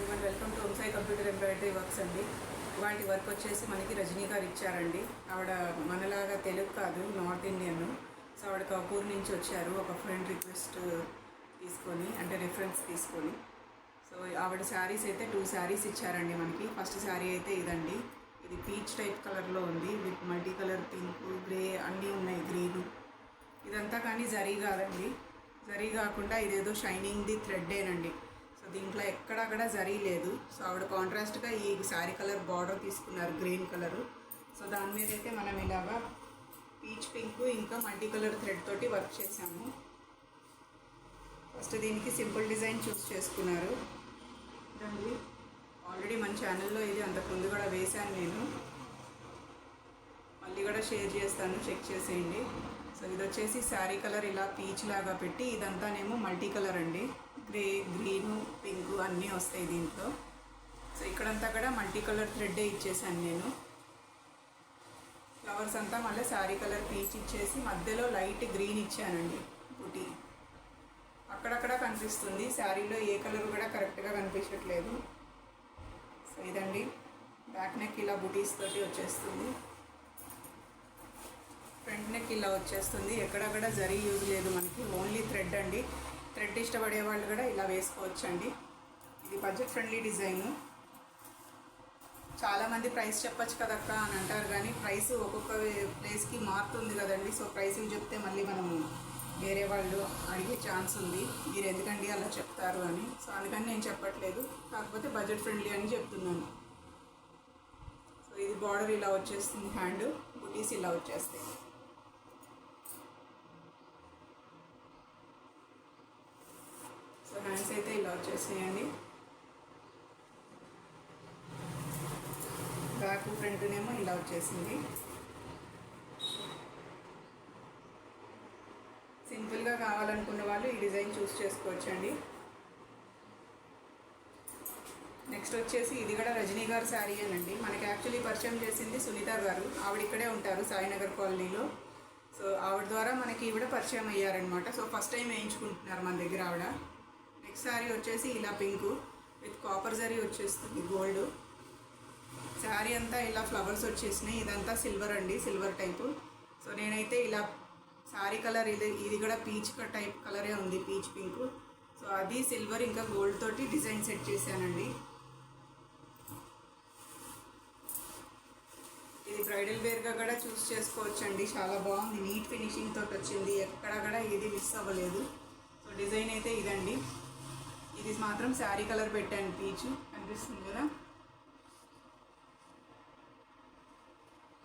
Everyone welcome to హోమ్సై computer embroidery works అండి. ఇవాటి వర్క్ వచ్చేసి మనకి రజనీ గారు ఇచ్చారండి. ఆవిడ మనలాగా తెలుగు కాదు నార్త్ ఇండియన్ సో ఆవిడ కపూర్ నుంచి వచ్చారు. ఒక ఫ్రెండ్ రిక్వెస్ట్ తీసుకొని అంటే రిఫరెన్స్ తీసుకొని. సో ఆవిడ శారీస్ అయితే టూ శారీస్ ఇచ్చారండి మనకి. ఫస్ట్ శారీ అయితే ఇదండి. ఇది పీచ్ టైప్ కలర్లో ఉంది with multi colour pink grey అన్నీ ఉన్నాయి గ్రీన్ ఇదంతా కానీ జరీ కాదండి. జరీ కాకుండా ఇదేదో షైనింగ్ది థ్రెడ్డేనండి సో దీంట్లో ఎక్కడక్కడ జరీ లేదు సో ఆవిడ కాంట్రాస్ట్గా ఈ శారీ కలర్ బార్డర్ తీసుకున్నారు గ్రీన్ కలరు. సో దాని మీద అయితే మనం ఇలాగా పీచ్ పింక్ ఇంకా మల్టీ కలర్ థ్రెడ్ తోటి వర్క్ చేసాము ఫస్ట్ దీనికి సింపుల్ డిజైన్ చూస్ చేసుకున్నారు. దాన్ని ఆల్రెడీ మన ఛానల్లో ఇది అంతకుముందు కూడా వేశాను నేను. మళ్ళీ కూడా షేర్ చేస్తాను చెక్ చేసేయండి. సో ఇది వచ్చేసి శారీ కలర్ ఇలా పీచ్ లాగా పెట్టి ఇదంతానేమో మల్టీ కలర్ అండి. గ్రే గ్రీను పింక్ అన్నీ వస్తాయి దీంట్లో. సో ఇక్కడంతా కూడా మల్టీ కలర్ థ్రెడ్డే ఇచ్చేసాను నేను. ఫ్లవర్స్ అంతా మళ్ళీ శారీ కలర్ పీచ్ ఇచ్చేసి మధ్యలో లైట్ గ్రీన్ ఇచ్చానండి బుటీ అక్కడక్కడ కనిపిస్తుంది. శారీలో ఏ కలర్ కూడా కరెక్ట్గా కనిపించట్లేదు. సో ఇదండి. బ్యాక్ నెక్ ఇలా బుటీస్ తోటి వచ్చేస్తుంది. ఫ్రంట్ నెక్ ఇలా వచ్చేస్తుంది. ఎక్కడక్కడ జరీ యూజ్ లేదు మనకి. ఓన్లీ థ్రెడ్ అండి. థ్రెడ్ ఇష్టపడే వాళ్ళు కూడా ఇలా వేసుకోవచ్చు అండి ఇది బడ్జెట్ ఫ్రెండ్లీ డిజైను. చాలామంది ప్రైస్ చెప్పచ్చు కదక్క అని అంటారు కానీ ప్రైస్ ఒక్కొక్క ప్లేస్కి మారుతుంది కదండి. సో ప్రైస్కి చెప్తే మళ్ళీ మనము వేరే వాళ్ళు అడిగే ఛాన్స్ ఉంది. మీరు ఎందుకండి అలా చెప్తారు అని. సో అందుకని నేను చెప్పట్లేదు. కాకపోతే బడ్జెట్ ఫ్రెండ్లీ అని చెప్తున్నాను. సో ఇది బార్డర్ ఇలా వచ్చేస్తుంది హ్యాండ్. బుటీస్ ఇలా వచ్చేస్తాయి సో హ్యాండ్స్ అయితే బ్యాక్ ఫ్రంట్నేమో ఇలా వచ్చేసింది. సింపుల్గా కావాలనుకున్న వాళ్ళు ఈ డిజైన్ చూస్ చేసుకోవచ్చండి. నెక్స్ట్ వచ్చేసి ఇది కూడా రజనీ గారు శారీ అనండి. మనకి యాక్చువల్లీ పరిచయం చేసింది సునీత గారు. ఆవిడ ఇక్కడే ఉంటారు సాయినగర్ కాలనీలో. సో ఆవిడ ద్వారా మనకి ఈవిడ పరిచయం అయ్యారనమాట సో ఫస్ట్ టైం వేయించుకుంటున్నారు మన దగ్గర ఆవిడ. నెక్స్ట్ శారీ వచ్చేసి ఇలా పింక్ విత్ కాపర్ జరీ వచ్చేస్తుంది గోల్డ్ శారీ అంతా ఇలా ఫ్లవర్స్ వచ్చేసినాయి ఇదంతా సిల్వర్ అండి సిల్వర్ టైపు సో నేనైతే ఇలా శారీ కలర్ ఇది ఇది కూడా పీచ్ టైప్ కలరే ఉంది పీచ్ పింక్ సో అది సిల్వర్ ఇంకా గోల్డ్ తోటి డిజైన్ సెట్ చేశానండి. ఇది బ్రైడల్ వేర్గా కూడా చూస్ చేసుకోవచ్చండి చాలా బాగుంది నీట్ ఫినిషింగ్ తోటి వచ్చింది ఎక్కడ కూడా ఏది మిస్ అవ్వలేదు. సో డిజైన్ అయితే ఇదండి. ఇది మాత్రం శారీ కలర్ పెట్టాను పీచ్. కనిపిస్తుంది కదా?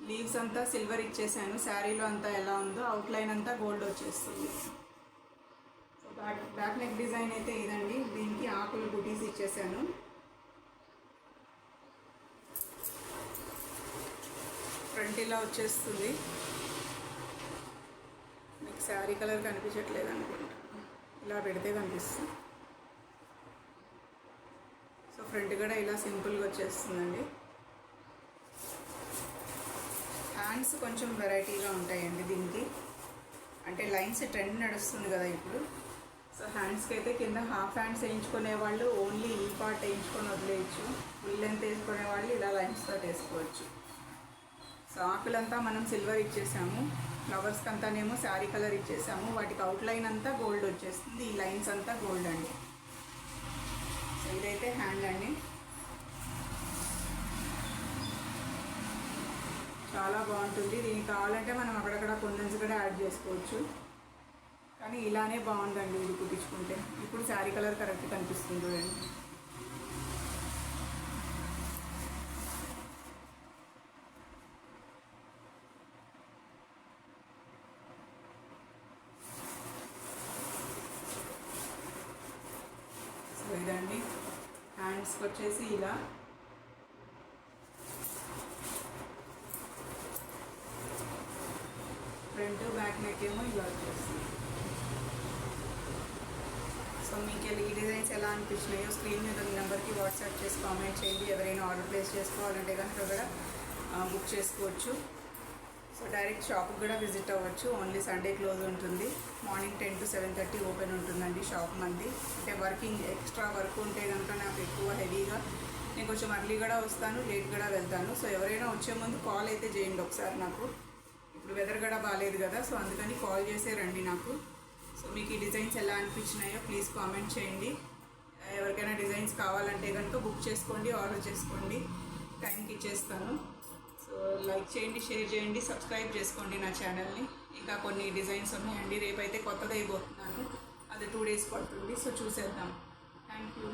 లీవ్స్ అంతా సిల్వర్ ఇచ్చేసాను. శారీలో అంతా ఎలా ఉందో అవుట్లైన్ అంతా గోల్డ్ వచ్చేస్తుంది. So back back neck design అయితే ఇదండి. దీనికి ఆకులు బుటీస్ ఇచ్చేసాను. ఫ్రంట్ ఇలా వచ్చేస్తుంది. మీకు శారీ కలర్ కనిపించట్లేదు అనుకుంటా. ఇలా పెడితే కనిపిస్తుంది. సో ఫ్రంట్ కూడా ఇలా సింపుల్గా వచ్చేస్తుందండి. హ్యాండ్స్ కొంచెం వెరైటీగా ఉంటాయండి దీనికి. అంటే లైన్స్ ట్రెండ్ నడుస్తుంది కదా ఇప్పుడు. సో హ్యాండ్స్కి అయితే కింద హాఫ్ హ్యాండ్స్ వేయించుకునే వాళ్ళు ఓన్లీ ఈ పార్ట్ వేయించుకొని వదిలేయచ్చు. ఫుల్ లెంత్ వేసుకునే వాళ్ళు ఇలా లైన్స్ తోటి వేసుకోవచ్చు. సో ఆకులంతా మనం సిల్వర్ ఇచ్చేసాము. ఫ్లవర్స్కి అంతానేమో శారీ కలర్ ఇచ్చేసాము. వాటికి అవుట్లైన్ అంతా గోల్డ్ వచ్చేస్తుంది. ఈ లైన్స్ అంతా గోల్డ్ అండి. ఇదైతే హ్యాండ్ అండి. చాలా బాగుంటుంది. దీనికి కావాలంటే మనం అక్కడక్కడ కొండన్స్ కూడా యాడ్ చేసుకోవచ్చు. కానీ ఇలానే బాగుందండి ఇది కుట్టించుకుంటే. ఇప్పుడు శారీ కలర్ కరెక్ట్ కనిపిస్తుంది చూడండి సో ఇదండి హ్యాండ్స్కి వచ్చేసి ఇలా. ఫ్రంట్ బ్యాక్ నెక్ ఏమో ఇలా వచ్చేస్తుంది. సో మీకు ఈ డిజైన్స్ ఎలా అనిపించినాయో స్క్రీన్ మీద మీ నెంబర్కి వాట్సాప్ చేసి కామెంట్ చేయండి. ఎవరైనా ఆర్డర్ ప్లేస్ చేసుకోవాలంటే కనుక కూడా బుక్ చేసుకోవచ్చు. సో డైరెక్ట్ షాప్కి కూడా విజిట్ అవ్వచ్చు. ఓన్లీ సండే క్లోజ్ ఉంటుంది. Morning ten to seven thirty open ఉంటుందండి షాప్ మంది అంటే వర్కింగ్ ఎక్స్ట్రా వర్క్ ఉంటే కనుక నాకు ఎక్కువ హెవీగా నేను కొంచెం అర్లీ కూడా వస్తాను లేట్ కూడా వెళ్తాను. సో ఎవరైనా వచ్చే ముందు కాల్ అయితే చేయండి ఒకసారి నాకు. ఇప్పుడు వెదర్ కూడా బాగాలేదు కదా సో అందుకని కాల్ చేసే రండి నాకు. సో మీకు ఈ డిజైన్స్ ఎలా అనిపించినాయో ప్లీజ్ కామెంట్ చేయండి. ఎవరికైనా డిజైన్స్ కావాలంటే కనుక బుక్ చేసుకోండి ఆర్డర్ చేసుకోండి. టైంకి ఇచ్చేస్తాను. లైక్ చేయండి షేర్ చేయండి సబ్స్క్రైబ్ చేసుకోండి నా ఛానల్ని. ఇంకా కొన్ని డిజైన్స్ ఉన్నాయండి. రేపైతే కొత్తది అయిపోతున్నాను అది టూ డేస్ పడుతుంది. సో చూసేద్దాం. Thank you.